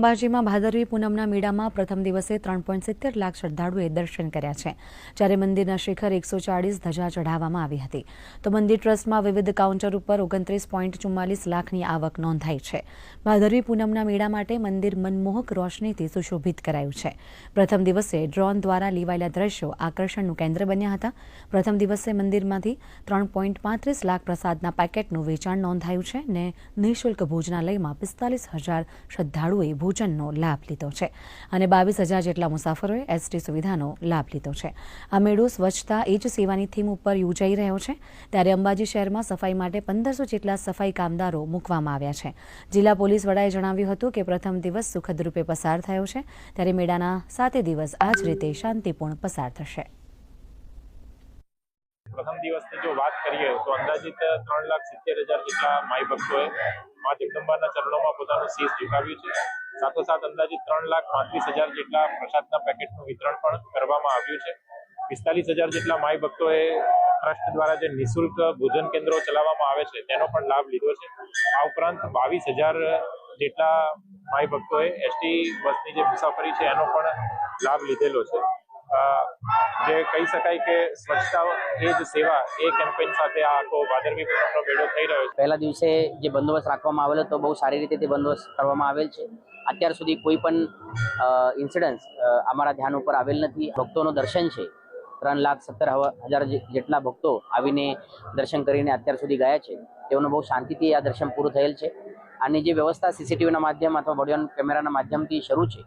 અંબાજીમાં ભાદરવી પૂનમના મેળામાં પ્રથમ દિવસે ત્રણ પોઈન્ટ સિત્તેર લાખ શ્રદ્ધાળુએ દર્શન કર્યા છે. જ્યારે મંદિરના શિખર એકસો ચાળીસ ધજા ચઢાવવામાં આવી હતી. તો મંદિર ટ્રસ્ટમાં વિવિધ કાઉન્ટર ઉપર ઓગણત્રીસ પોઈન્ટ ચુમ્માલીસ લાખની આવક નોંધાઈ છે. ભાદરવી પૂનમના મેળા માટે મંદિર મનમોહક રોશનીથી સુશોભિત કરાયું છે. પ્રથમ દિવસે ડ્રોન દ્વારા લેવાયેલા દ્રશ્યો આકર્ષણનું કેન્દ્ર બન્યા હતા. પ્રથમ દિવસે મંદિરમાંથી ત્રણ પોઈન્ટ પાંત્રીસ લાખ પ્રસાદના પેકેટનું વેચાણ નોંધાયું છે ને નિઃશુલ્ક ભોજનાલયમાં પિસ્તાલીસ હજાર શ્રદ્ધાળુઓએ ભોજનનો લાભ લીધો છે અને બાવીસ હજાર જેટલા મુસાફરોએ એસટી સુવિધાનો લાભ લીધો છે. આ મેળો સ્વચ્છતા એ જ સેવાની થીમ ઉપર યોજાઈ રહ્યો છે. ત્યારે અંબાજી શહેરમાં સફાઈ માટે પંદરસો જેટલા સફાઈ કામદારો મૂકવામાં આવ્યા છે. જિલ્લા પોલીસ વડાએ જણાવ્યું હતું કે પ્રથમ દિવસ સુખદ રૂપે પસાર થયો છે. ત્યારે મેળાના સાતે દિવસ આ જ રીતે શાંતિપૂર્ણ પસાર થશે. પ્રથમ દિવસની જો વાત કરીએ તો અંદાજિત ત્રણ લાખ સિત્તેર હજાર જેટલા માઈ ભક્તોએ મા જગદંબાના ચરણોમાં પોતાનું શીશ ઝુકાવ્યું છે. સાથોસાથ અંદાજિત ત્રણ લાખ પાંત્રીસ હજાર જેટલા પ્રસાદના પેકેટનું વિતરણ પણ કરવામાં આવ્યું છે. પિસ્તાલીસ હજાર જેટલા માઈ ભક્તોએ ટ્રસ્ટ દ્વારા જે નિઃશુલ્ક ભોજન કેન્દ્રો ચલાવવામાં આવે છે, તેનો પણ લાભ લીધો છે. આ ઉપરાંત બાવીસ હજાર જેટલા માઈ ભક્તોએ એસટી બસની જે મુસાફરી છે, એનો પણ લાભ લીધેલો છે. જે કહી શકાય કે સ્વચ્છતા એ જ સેવા એ કેમ્પેન સાથે આ આખો ભાદરવી પૂનમનો મેળો થઈ રહ્યો છે. પહેલા દિવસે જે બંદોબસ્ત રાખવામાં આવેલો તો બહુ સારી રીતે તે બંદોબસ્ત કરવામાં આવેલ છે. અત્યાર સુધી કોઈ પણ ઇન્સિડન્સ અમારા ધ્યાન ઉપર આવેલ નથી. ભક્તોનું દર્શન છે. ત્રણ લાખ સત્તર હજાર જેટલા ભક્તો આવીને દર્શન કરીને અત્યાર સુધી ગયા છે. તેઓનું બહુ શાંતિથી આ દર્શન પૂરું થયેલ છે. આની જે વ્યવસ્થા સીસીટીવીના માધ્યમ અથવા બોડી કેમેરાના માધ્યમથી શરૂ છે